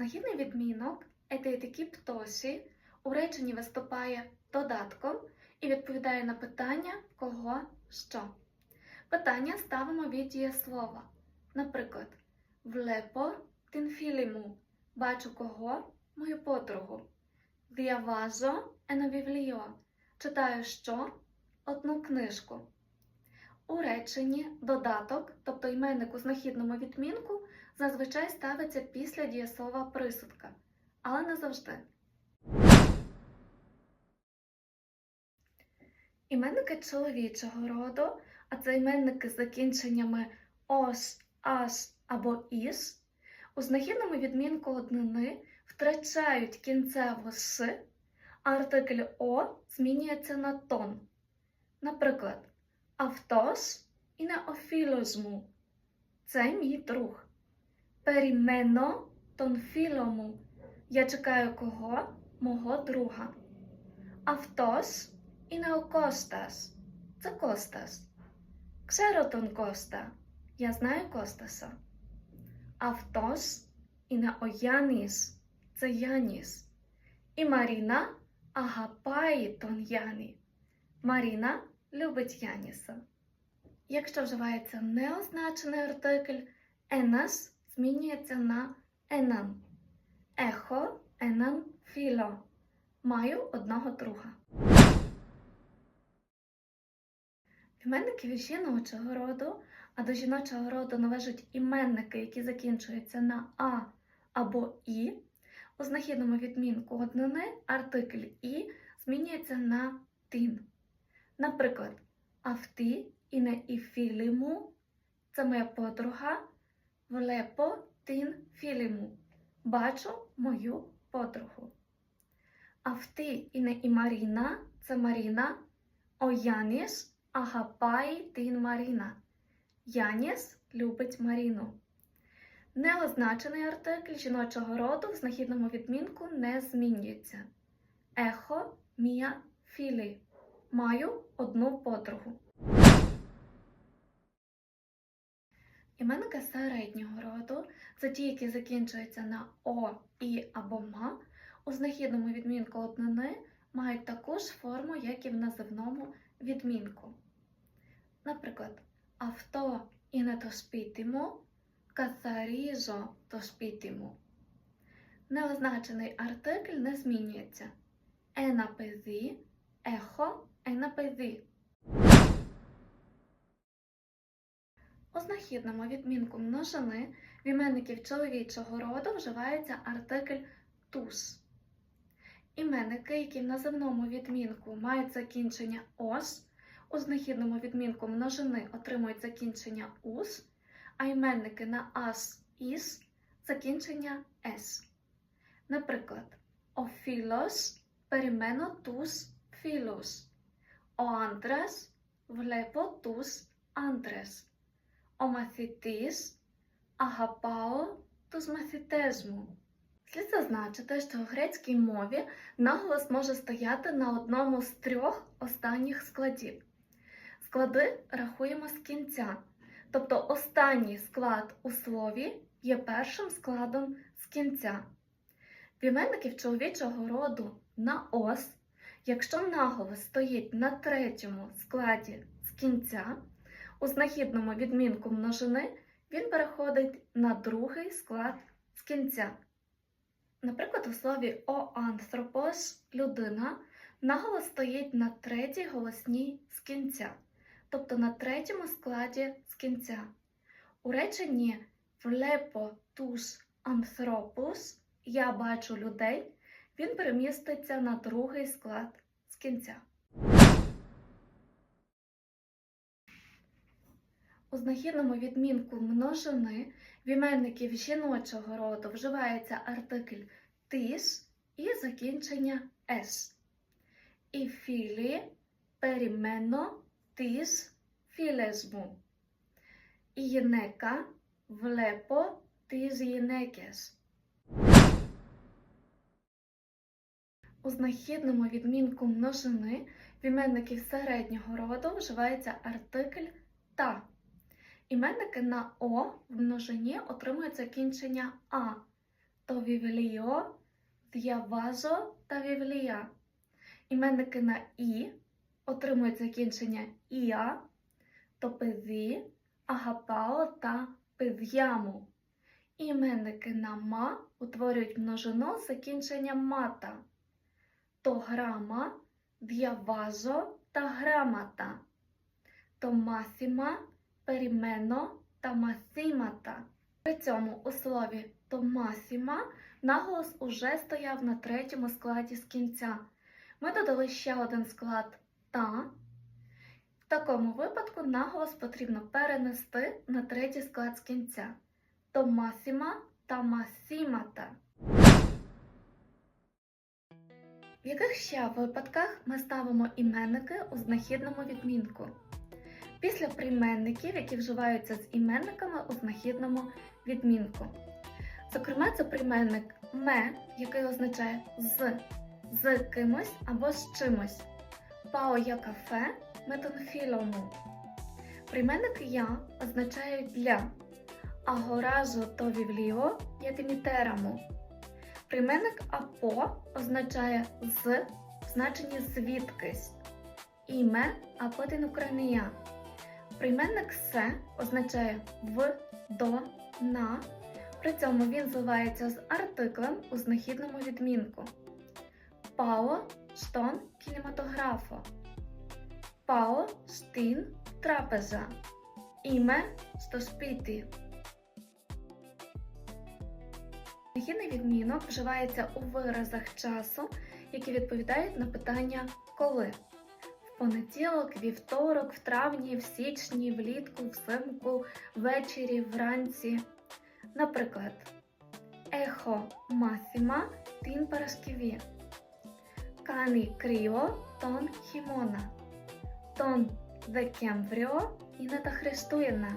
Знахідний відмінок етеїтики птосі у реченні виступає додатком і відповідає на питання кого що. Питання ставимо від дієслова. Наприклад, влепо тинфіліму бачу кого мою подругу. Діаважо еновівліо. читаю що одну книжку. У реченні додаток, тобто іменник у знахідному відмінку, зазвичай ставиться після дієслова присудка, але не завжди. Іменники чоловічого роду, а це іменники з закінченнями ос, ас або іс, у знахідному відмінку однини втрачають кінцеву с, а артикль О змінюється на тон. Наприклад, Αυτός είναι ο φίλος μου. Це мій друг. Перімено τον φίλο μου. Я чекаю кого? Мого друга. Αυτός είναι ο Κώστας. Це Костас. Ξέρω τον Κώστα. Я знаю Костаса. Αυτός είναι ο Γιάννης. Це Яніс. І Маріна агапає τον Яні. Маріна любить Яніса. Якщо вживається неозначений артикль, енас змінюється на енан. Ехо, енан, філо. Маю одного друга. Іменники від жіночого роду, а до жіночого роду належать іменники, які закінчуються на а або і. У знахідному відмінку однини артикль і змінюється на тин. Наприклад, авти і на іфіліму це моя подруга влепо тин філіму. Бачу мою подругу. Авти і не і Маріна це Маріна. О Яніс агапай тин Маріна. Яніс любить Маріну. Неозначений артикль жіночого роду в знахідному відмінку не змінюється. Ехо мія філі. Маю одну подругу. Іменники середнього роду це ті, які закінчуються на О, І або МА, у знахідному відмінку однини мають таку ж форму, як і в називному відмінку. Наприклад, авто і не тошпітиму, касаріжо тошпітиму. Неозначений артикль не змінюється. Е на пезі, ехо Е, НПЗ. У знахідному відмінку множини в іменників чоловічого роду вживається артикль тус. Іменники, які в називному відмінку мають закінчення ос. у знахідному відмінку множини отримують закінчення ус, а іменники на ас іс закінчення с. Наприклад, офілос перемено тус філос. Ο άντρας βλέπω τους άντρες. Ο μαθητής αγαπάω τους μαθητές μου. Слід зазначити, що в грецькій мові наголос може стояти на одному з трьох останніх складів. Склади рахуємо з кінця, тобто останній склад у слові є першим складом з кінця. В Піменників чоловічого роду на ос Якщо наголос стоїть на третьому складі з кінця, у знахідному відмінку множини він переходить на другий склад з кінця. Наприклад, у слові оанthropos людина наголос стоїть на третій голосній з кінця, тобто на третьому складі з кінця. У реченні влепо туш anthropus я бачу людей він переміститься на другий склад з кінця. У знахідному відмінку множини в іменників жіночого роду вживається артикль тиш і закінчення еш. І філі періменно тиш філесму. І єнека влепо тиж єнекеш. У знахідному відмінку множини в іменників середнього роду вживається артикль та. Іменники на О в множині отримують закінчення А, то вівліо, д'яважо та вівлія. Іменники на і отримують закінчення іа, то певі, агапао та пев'яму. Іменники на ма утворюють множину з закінченням мата, грама, д'яважо та грамата, то масіма, перімено та масімата. При цьому у слові то масіма наголос уже стояв на третьому складі з кінця. Ми додали ще один склад та. В такому випадку наголос потрібно перенести на третій склад з кінця. То масіма та масімата. В яких ще випадках ми ставимо іменники у знахідному відмінку? Після прийменників, які вживаються з іменниками у знахідному відмінку. Зокрема, це прийменник ме, який означає з, з кимось або з чимось. Пао я кафе, метонхілому. Прийменник я означає для, а горажо то вівліо я димітераму. Прийменник апо означає з в значенні звідкись. Іме аподин Українія. Прийменник се означає в, до, на. При цьому він зливається з артиклем у знахідному відмінку. Пао штон кінематографо. Пао штін трапеза. Іме стоспіті. Знахідний відмінок вживається у виразах часу, які відповідають на питання коли. В понеділок, вівторок, в травні, в січні, влітку, взимку, ввечері, вранці. Наприклад, ехо масіма тін парашківі. Кані кріо тон хімона. Тон декемвріо і не та хрестуєна.